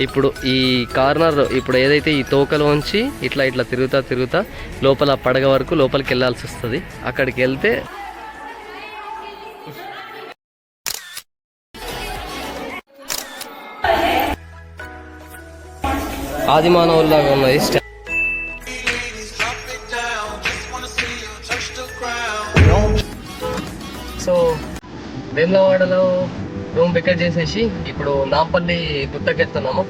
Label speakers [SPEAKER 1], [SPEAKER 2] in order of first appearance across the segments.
[SPEAKER 1] ఇప్పుడు ఈ కార్నర్ ఇప్పుడు ఏదైతే ఈ తోకలోంచి ఇట్లా ఇట్లా తిరుగుతా తిరుగుతా లోపల పడగ వరకు లోపలికి వెళ్ళాల్సి వస్తుంది. అక్కడికి వెళ్తే ఆది మానవుల్లాగా ఉన్నది సో వేములవాడలో రూమ్ పికప్ చేసేసి ఇప్పుడు నాంపల్లి గుట్టకెళ్తున్నాము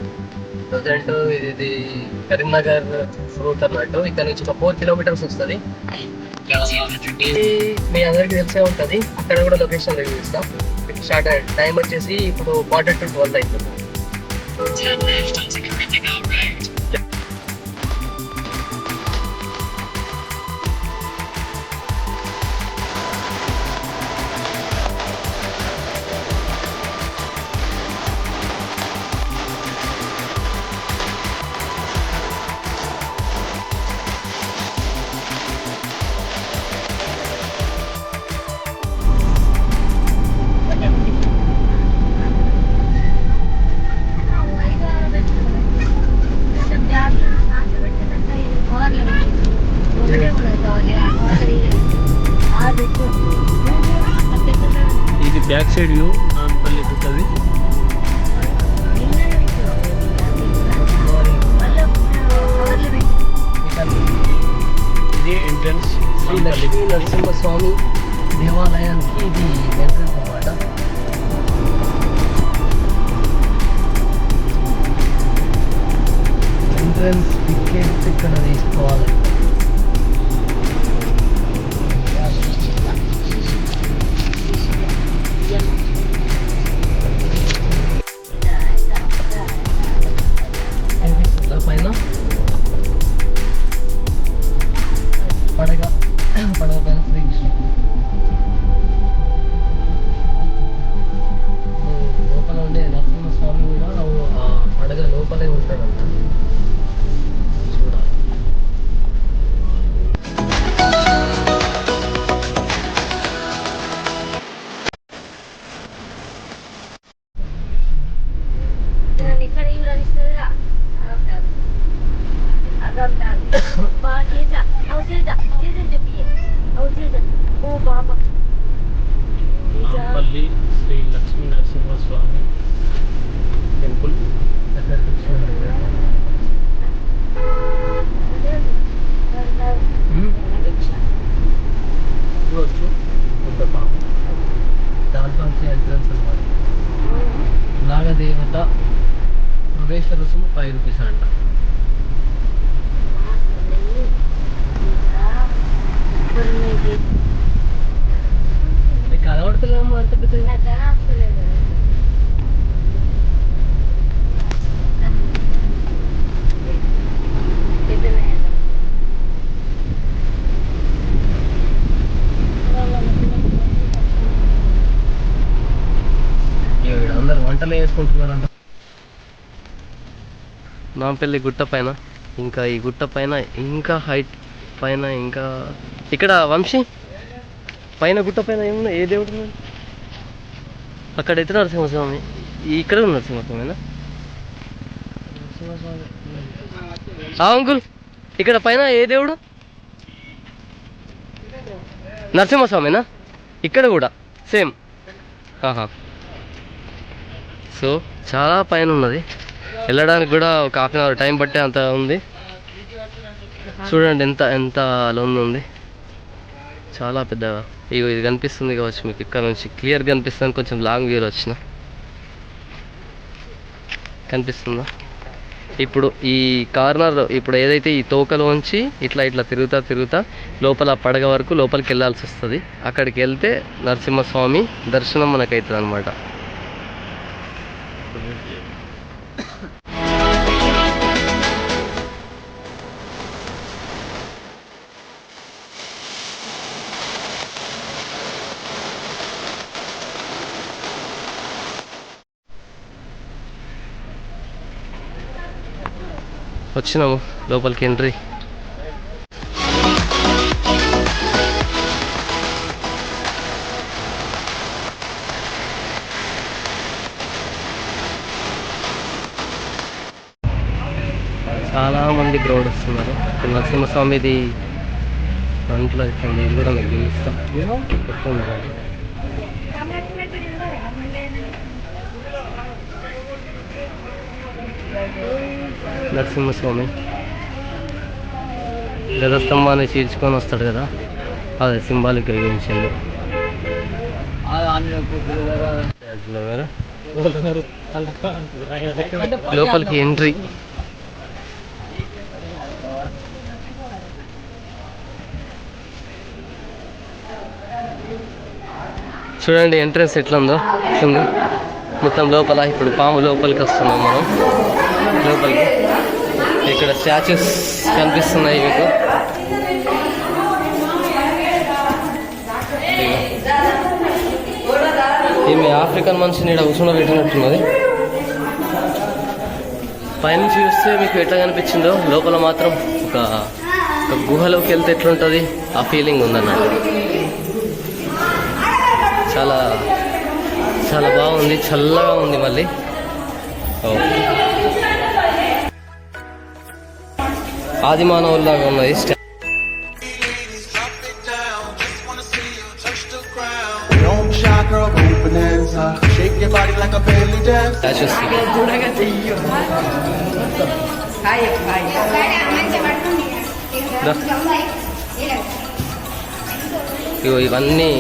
[SPEAKER 1] ప్రజెంట్ ఇది కరీంనగర్ రూట్ అన్నట్టు. ఇక్కడ నుంచి ఒక ఫోర్ కిలోమీటర్స్ వస్తుంది. మీ అందరికీ తెలిసే ఉంటుంది. అక్కడ కూడా లొకేషన్ రివ్యూ ఇస్తాం స్టార్ట్ టైం వచ్చేసి ఇప్పుడు క్వార్టర్ టు ట్వెల్వ్ అవుతుంది
[SPEAKER 2] ఇది బ్యాక్ సైడ్ వ్యూ నాన్పల్లి ఉంటుంది ఇది ఎంట్రన్స్
[SPEAKER 1] శ్రీ లక్ష్మీ నరసింహస్వామి దేవాలయానికి ఇది ఎంట్రన్స్ అన్నమాట ఎంట్రన్స్ టికెట్ ఇక్కడ తీసుకోవాలి పడగ పడగ పైన
[SPEAKER 2] నాంపల్లి
[SPEAKER 1] గుట్ట పైన ఇంకా ఈ గుట్ట పైన ఇంకా హైట్ పైన ఇంకా ఇక్కడ వంశీ పైన గుట్ట పైన ఏమున్నా ఏ దేవుడు ఉన్నాడు? అక్కడైతే నరసింహస్వామి ఈ- ఇక్కడ ఉన్న నరసింహస్వామినా అంకుల్ ఇక్కడ పైన ఏ దేవుడు? నరసింహస్వామినా? ఇక్కడ కూడా సేమ్. ఆహా. సో చాలా పైన ఉన్నది వెళ్ళడానికి కూడా ఒక హాఫ్ అన్ అవర్ టైం పట్టే అంత ఉంది. చూడండి ఎంత ఎంత లోన్ ఉంది. చాలా పెద్దగా ఇగో ఇది కనిపిస్తుంది కావచ్చు మీకు ఇక్కడ నుంచి. క్లియర్ కనిపిస్తుంది కొంచెం లాంగ్ వ్యూలో వచ్చిన. కనిపిస్తుందా? ఇప్పుడు ఈ కార్నర్ ఇప్పుడు ఏదైతే ఈ తోకలోంచి ఇట్లా ఇట్లా తిరుగుతా తిరుగుతా లోపల పడగ వరకు లోపలికి వెళ్ళాల్సి వస్తుంది. అక్కడికి వెళ్తే నరసింహస్వామి దర్శనం మనకు అవుతుంది అనమాట వచ్చినాము. లోపలికి ఎంట్రీ. చాలా మంది క్రౌడ్ వస్తున్నారు నరసింహస్వామిది దాంట్లో ఇస్తుంది ఇది కూడా మీకు చూపిస్తాం. ఎక్కువ ఉంది నరసింహస్వామి. గజస్తంభాన్ని చీల్చుకొని వస్తాడు కదా అది సింబాలిక్ అయ్యించింది లోపలికి ఎంట్రీ. చూడండి ఎంట్రన్స్ ఎట్లా ఉందో మొత్తం లోపల ఇప్పుడు పాము లోపలికి వస్తున్నాం మనం. లోపలికి. ఇక్కడ స్టాచ్యూస్ కనిపిస్తున్నాయి మీకు. ఈమె ఆఫ్రికన్ మనిషిని ఇక్కడ ఉసులో పెట్టినట్టున్నది. పైన చూస్తే మీకు ఎట్లా కనిపించిందో లోపల మాత్రం ఒక ఒక గుహలోకి వెళ్తే ఎట్లుంటుంది? ఆ ఫీలింగ్ ఉందన్నట్టు చాలా చాలా బాగుంది చల్లగా ఉంది మళ్ళీ. ఓకే. ఆది మానవుల్లాగా దా. ఇగో ఇవన్నీ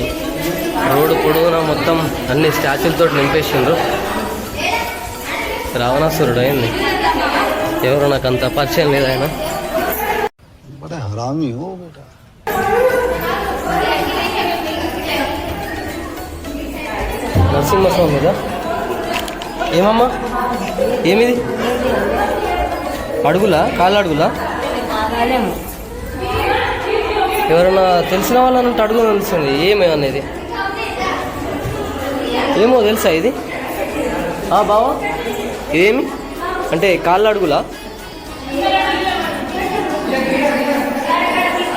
[SPEAKER 1] రోడ్డు పొడవునా మొత్తం అన్ని స్టాచ్యులతో నింపేసిండ్రు. రావణాసురుడు అయింది. ఎవరు నాకు అంత పరిచయం లేదు ఆయన
[SPEAKER 3] हरामी हो बेटा
[SPEAKER 1] నరసింహస్వామి కదా ఏమమ్మా ఏమిది అడుగులా కాళ్ళ అడుగులా ఎవరైనా తెలిసిన వాళ్ళని ఉంటే అడుగు తెలుస్తుంది ఏమే అనేది ఏమో తెలుసా ఇది ఆ బావా ఇదేమి అంటే కాళ్ళ అడుగులా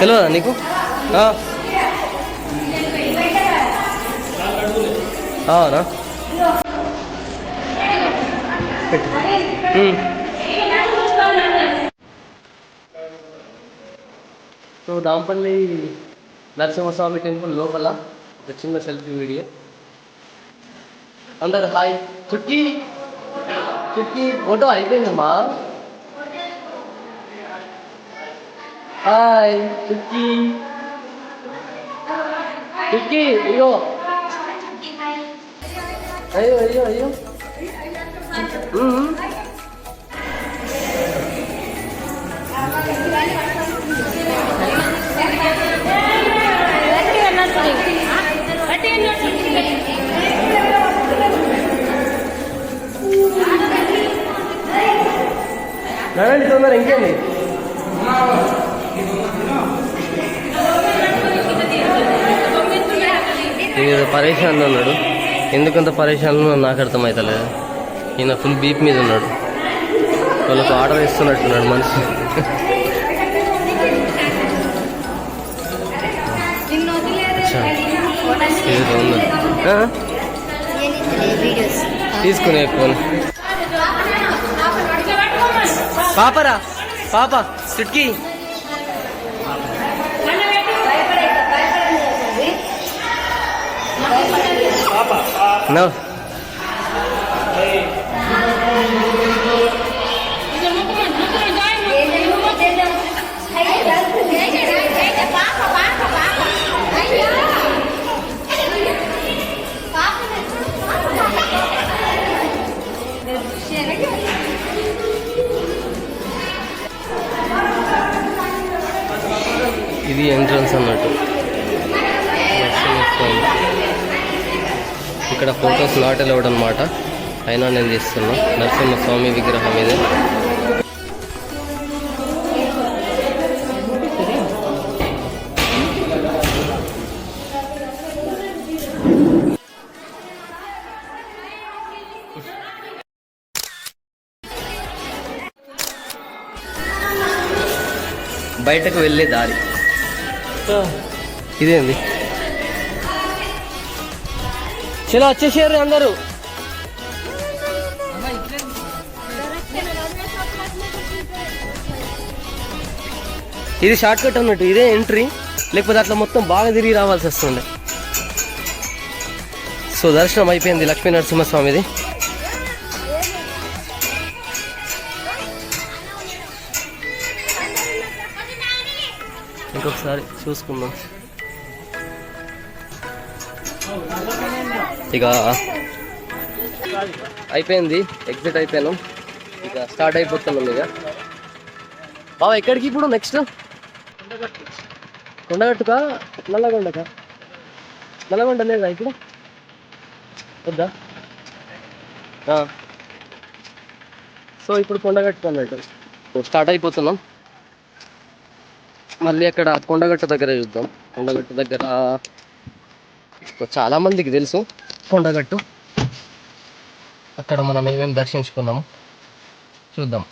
[SPEAKER 1] తెలియదా నీకు? అవునా? సో దాంపల్లి నరసింహస్వామి టెంపుల్ లోపల ఒక చిన్న సెల్ఫీ వీడియో. అందరు హాయ్. చుక్కి. చుక్కి ఫోటో అయిపోయిందమ్మా. హాయ్ చుక్కి చుక్కి అయ్యో అయ్యో అయ్యో అయ్యో ఉమ్. నడండి తొందర ఇంకేంది ఈయన పరేషాన్లో ఉన్నాడు. ఎందుకంత పరేషాన్లో నాకు అర్థమవుతలేదు ఈయన ఫుల్ బీప్ మీద ఉన్నాడు. వాళ్ళకు ఆర్డర్ ఇస్తున్నట్టున్నాడు మనిషి? తీసుకునే ఫోన్. పాపరా పాప చుట్కీ No. ఇక్కడ ఫొటోస్ నాట్ అలౌడ్ అనమాట అయినా నేను తీస్తున్నా. నరసింహస్వామి విగ్రహం ఇది. బయటకు వెళ్ళే దారి. ఇదేంది? చలో వచ్చేసారు అందరూ. ఇది షార్ట్ కట్ అన్నట్టు ఇదే ఎంట్రీ లేకపోతే అట్లా మొత్తం బాగా తిరిగి రావాల్సి వస్తుండే సో దర్శనం అయిపోయింది లక్ష్మీ నరసింహస్వామిది. ఇంకొకసారి చూసుకుందాం. ఇక అయిపోయింది ఎగ్జిట్ అయిపోయాను. ఇక స్టార్ట్ అయిపోతున్నాం ఇక. బావ ఎక్కడికి ఇప్పుడు నెక్స్ట్ కొండగట్టుకా నల్లగొండకా? నల్లగొండ లేదా ఇప్పుడు వద్దా? సో ఇప్పుడు కొండగట్టు అన్నట్టు. స్టార్ట్ అయిపోతున్నాం. మళ్ళీ అక్కడ కొండగట్టు దగ్గర చూద్దాం. కొండగట్టు దగ్గర చాలా మందికి తెలుసు. కొండగట్టు. అక్కడ మనం ఏమేమి దర్శించుకున్నాము? చూద్దాం.